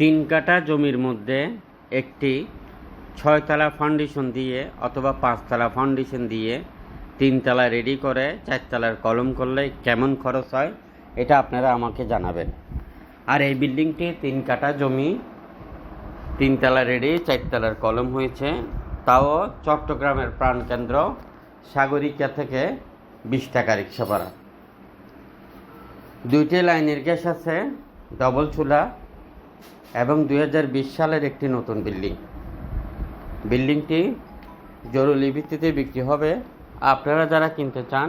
তিন কাঠা জমির মধ্যে একটি ছয়তলা ফাউন্ডেশন দিয়ে অথবা পাঁচতলা ফাউন্ডেশন দিয়ে তিনতলা রেডি করে চারতলার কলম করলে কেমন খরচ হয় এটা আপনারা আমাকে জানাবেন। আর এই বিল্ডিংটি তিন কাঠা জমি, তিনতলা রেডি চারতলার কলম হয়েছে। তাও চট্টগ্রামের প্রাণকেন্দ্র সাগরিকা থেকে বিশ টাকা রিক্সা ভাড়া। দুইটি লাইনের গ্যাস আছে ডবল চুলা। এবং দুই হাজার বিশ সালের একটি নতুন বিল্ডিং। বিল্ডিংটি জরুরি ভিত্তিতে বিক্রি হবে। আপনারা যারা কিনতে চান,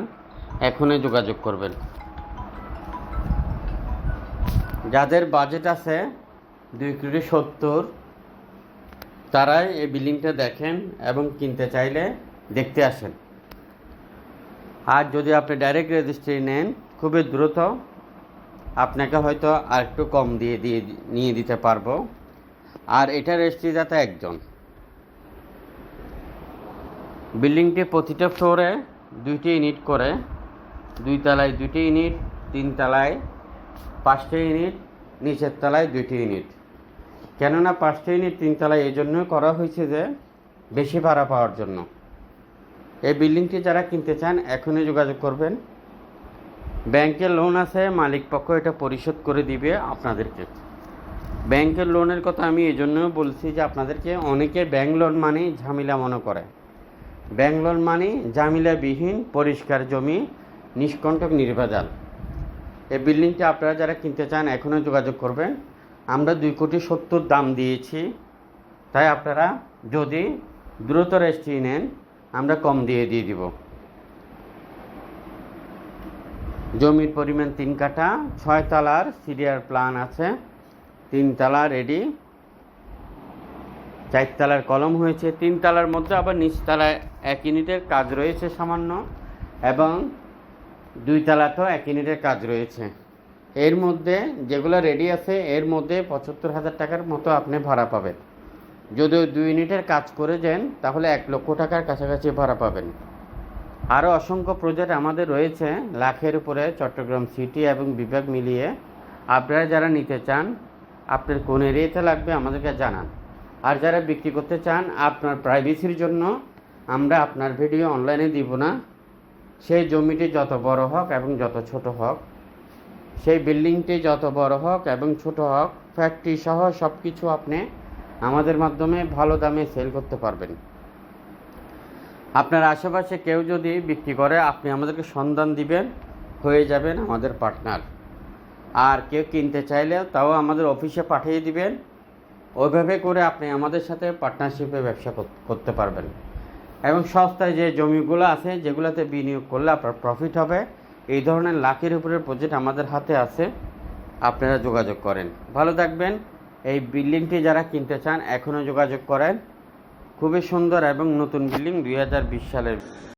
এখনই যোগাযোগ করবেন। যাদের বাজেট আছে দুই কোটি সত্তর, তারাই এই বিল্ডিংটা দেখেন এবং কিনতে চাইলে দেখতে আসেন। আর যদি আপনি ডাইরেক্ট রেজিস্ট্রি নেন, খুবই দ্রুত আপনাকে হয়তো আর একটু কম দিয়ে দিয়ে, নিয়ে দিতে পারব। আর এটা রেজিস্ট্রিদাতা একজন। বিল্ডিংটি প্রতিটা ফ্লোরে দুইটি ইউনিট করে। দুই তলায় দুইটি ইউনিট, তিন তলায় পাঁচটা ইউনিট, নিচের তলায় দুইটি ইউনিট। কেননা পাঁচটা ইউনিট, তিন তলায় এই জন্যই করা হয়েছে যে বেশি ভাড়া পাওয়ার জন্য। এই বিল্ডিংটি যারা কিনতে চান, এখনই যোগাযোগ করবেন। ব্যাংকের লোন আছে, মালিক পক্ষ এটা পরিশোধ করে দিবে আপনাদেরকে। ব্যাংকের লোনের কথা আমি এই জন্য বলছি যে আপনাদেরকে অনেকে ব্যাংক লোন মানে ঝামেলা মনে করে। ব্যাংক লোন মানে ঝামেলাবিহীন, পরিষ্কার জমি, নিষ্কণ্টক, নির্ভেজাল। এই বিল্ডিংটা আপনারা যারা কিনতে চান, এখনও যোগাযোগ করবেন। আমরা দুই কোটি সত্তর দাম দিয়েছি। তাই আপনারা যদি দ্রুত রেস্ট্রি নেন, আমরা কম দিয়ে দিয়ে দিব। জমির পরিমাণ তিন কাঠা, ছয় তলার সিরিয়ার প্ল্যান আছে, তিন তালা রেডি চারতলার কলম হয়েছে, তিন তলার মধ্যে আবার নিচতলায় এক ইউনিটের কাজ রয়েছে সামান্য, এবং দুই তলাতেও এক ইউনিটের কাজ রয়েছে। এর মধ্যে যেগুলো রেডি আছে, এর মধ্যে পঁচাত্তর হাজার টাকার মতো আপনি ভাড়া পাবেন। যদি দুই ইউনিটের কাজ করে যান, তাহলে এক লক্ষ টাকার কাছাকাছি ভাড়া পাবেন। আরও অসংখ্য প্রজেক্ট আমাদের রয়েছে লাখের উপরে চট্টগ্রাম সিটি এবং বিভাগ মিলিয়ে। আপনারা যারা নিতে চান, আপনার কোন এরিয়াতে লাগবে আমাদেরকে জানান। আর যারা বিক্রি করতে চান, আপনার প্রাইভেসির জন্য আমরা আপনার ভিডিও অনলাইনে দিব না। সেই জমিটি যত বড় হোক এবং যত ছোট হোক, সেই বিল্ডিংটি যত বড় হোক এবং ছোট হোক ফ্যাক্টরি সহ সব কিছু আপনি আমাদের মাধ্যমে ভালো দামে সেল করতে পারবেন। আপনার আশেপাশে কেউ যদি বিক্রি করে, আপনি আমাদেরকে সন্ধান দিবেন, হয়ে যাবেন আমাদের পার্টনার। আর কেউ কিনতে চাইলে তাও আমাদের অফিসে পাঠিয়ে দিবেন। ওইভাবে করে আপনি আমাদের সাথে পার্টনারশিপে ব্যবসা করতে পারবেন। এবং সস্তায় যে জমিগুলো আছে, যেগুলোতে বিনিয়োগ করলে আপনার প্রফিট হবে, এই ধরনের লাখের উপরে প্রজেক্ট আমাদের হাতে আছে, আপনারা যোগাযোগ করেন। ভালো থাকবেন। এই বিল্ডিংটি যারা কিনতে চান, এখনও যোগাযোগ করেন। খুবই সুন্দর এবং নতুন বিল্ডিং দুই হাজার বিশ সালের